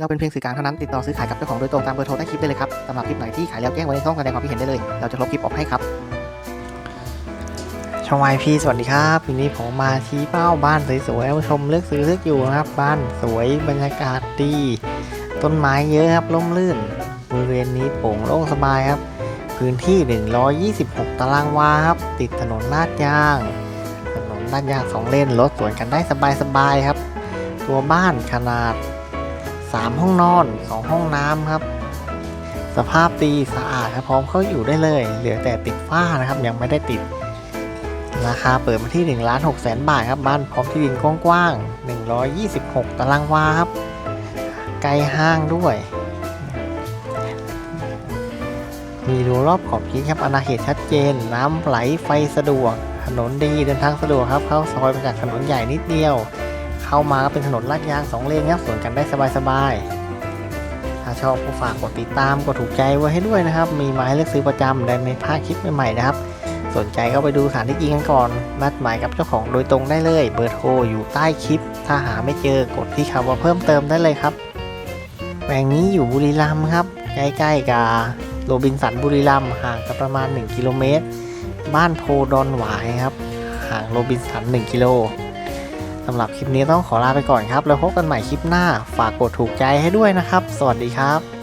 เราเป็นเพียงสื่อกลางเท่านั้นติดต่อซื้อขายกับเจ้าของโดยตรงตามเบอร์โทรใต้คลิปได้เลยครับสำหรับคลิปไหนที่ขายแล้วแจ้งไว้ในช่องแสดงความคิดเห็นได้เลย เราจะลบคลิปออกให้ครับ ช่องวายพีสวัสดีครับวันนี้ผมมาชี้เป้าบ้านสวยๆชมเลือกซื้อเลือกอยู่นะครับ บ้านสวยบรรยากาศดี ต้นไม้เยอะครับร่มรื่นบริเวณนี้โปร่งโล่งสบายครับ พื้นที่ 126 ตารางวาครับ ติดถนนลาดยาง ถนนลาดยางสองเลนรถสวนกันได้สบายๆครับ ตัวบ้านขนาด 3 ห้องนอน 2 ห้องน้ำครับ สภาพดีสะอาดครับพร้อมเข้าอยู่ได้เลย เหลือแต่ติดฝ้านะครับยังไม่ได้ติด ราคาเปิดมาที่1ล้าน6แสนบาทครับบ้านพร้อมที่ดินกว้างๆ126 ตารางวาครับไกลห้างด้วย มีรั้วรอบขอบชิดครับอาณาเขตชัดเจน น้ำไหลไฟสะดวก ถนนดีเดินทางสะดวกครับ เข้าซอยมาจากถนนใหญ่นิดเดียว เข้ามาก็เป็นถนนลาดยางสองเลนครับสวนกันได้สบายๆ ถ้าชอบก็ฝากกดติดตามกดถูกใจไว้ให้ด้วยนะครับ มีมาให้เลือกซื้อประจำและไม่พลาดคลิปใหม่ๆนะครับ สนใจก็ไปดูสถานที่จริงกันก่อน นัดหมายกับเจ้าของโดยตรงได้เลย เบอร์โทรอยู่ใต้คลิป ถ้าหาไม่เจอกดที่คำว่าเพิ่มเติมได้เลยครับแปลงนี้อยู่บุรีรัมย์ครับ ใกล้ๆกับโรบินสันบุรีรัมย์ห่างกันประมาณ 1 กิโลเมตร บ้านโพดอนหวายครับ ห่างโรบินสัน 1 กิโล สำหรับคลิปนี้ต้องขอลาไปก่อนครับ แล้วพบกันใหม่คลิปหน้า ฝากกดถูกใจให้ด้วยนะครับ สวัสดีครับ